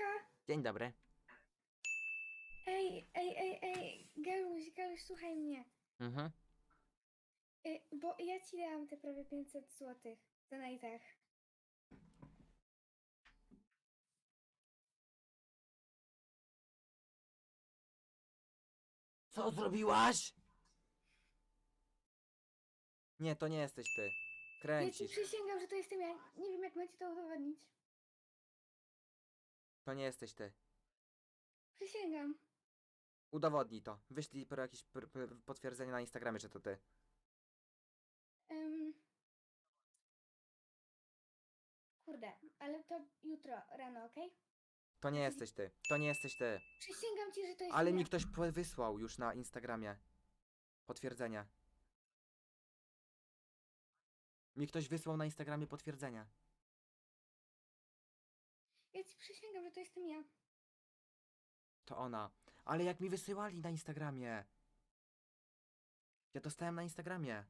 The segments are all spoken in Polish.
Hejka! Dzień dobry. Ej, ej, ej, ej, Galuś, Galuś, słuchaj mnie. Mhm. Y, bo ja ci dałam te prawie 500 złotych za najtach. Co zrobiłaś? Nie, to nie jesteś ty. Ja ci Kręcisz. przysięgam, że to jestem ja. Nie wiem, jak macie to udowodnić. To nie jesteś ty. Przysięgam. Udowodnij to. Wyślij po jakieś pr- pr- potwierdzenie na Instagramie, że to ty. Em, Kurde, ale to jutro rano, okej? To nie jesteś ty. To nie jesteś ty. Przysięgam ci, że to jest Ale ja. mi ktoś po- wysłał już na Instagramie. Potwierdzenie. Mi ktoś wysłał na Instagramie potwierdzenie. Ja ci przysięgam, że to jestem ja. To ona. Ale jak mi wysyłali na Instagramie. Ja dostałem na Instagramie.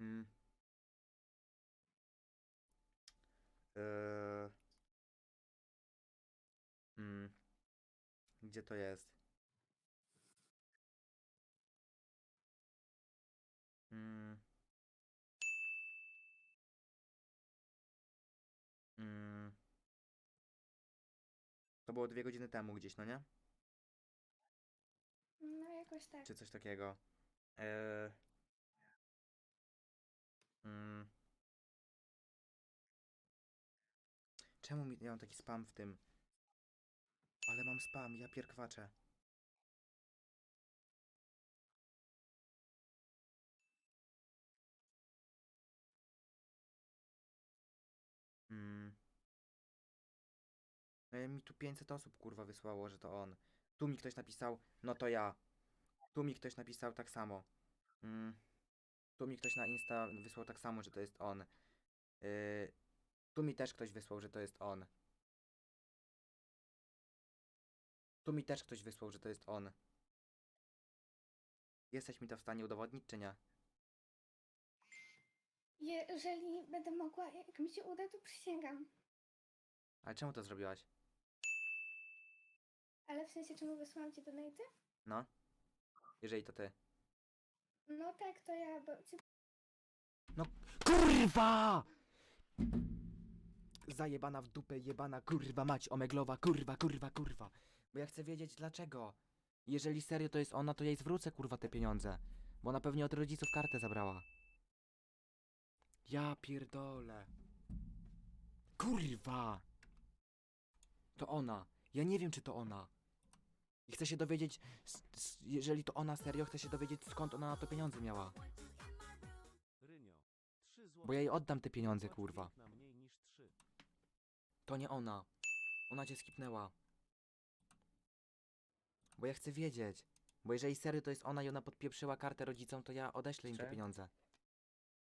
Mm. Eee. Mm. Gdzie to jest? To było dwie godziny temu gdzieś, no nie? No jakoś tak. Czy coś takiego. Eee. Mm. Czemu mi, ja mam taki spam w tym? Ale mam spam, ja pierkwaczę. Mi tu 500 osób kurwa wysłało, że to on. Tu mi ktoś napisał, no to ja. Tu mi ktoś napisał tak samo. Mm. Tu mi ktoś na Insta wysłał tak samo, że to jest on. Yy. Tu mi też ktoś wysłał, że to jest on. Tu mi też ktoś wysłał, że to jest on. Jesteś mi to w stanie udowodnić, czy nie? Jeżeli będę mogła, jak mi się uda, to przysięgam. Ale czemu to zrobiłaś? Ale w sensie, czemu wysłałam ci donaty? No? Jeżeli to ty. No tak, to ja, bo ci No KURWA! Zajebana w dupę, jebana kurwa mać, omeglowa, kurwa, kurwa, kurwa. Bo ja chcę wiedzieć dlaczego. Jeżeli serio to jest ona, to jej zwrócę kurwa te pieniądze. Bo ona pewnie od rodziców kartę zabrała. Ja pierdolę. Kurwa! To ona. Ja nie wiem, czy to ona. I chcę się dowiedzieć, s- s- jeżeli to ona serio, chcę się dowiedzieć skąd ona na to pieniądze miała. Rynio. 3 zł. Bo ja jej oddam te pieniądze, kurwa. Na mniej niż 3. To nie ona. Ona cię skipnęła. Bo ja chcę wiedzieć. Bo jeżeli serio to jest ona i ona podpieprzyła kartę rodzicom, to ja odeślę im te pieniądze.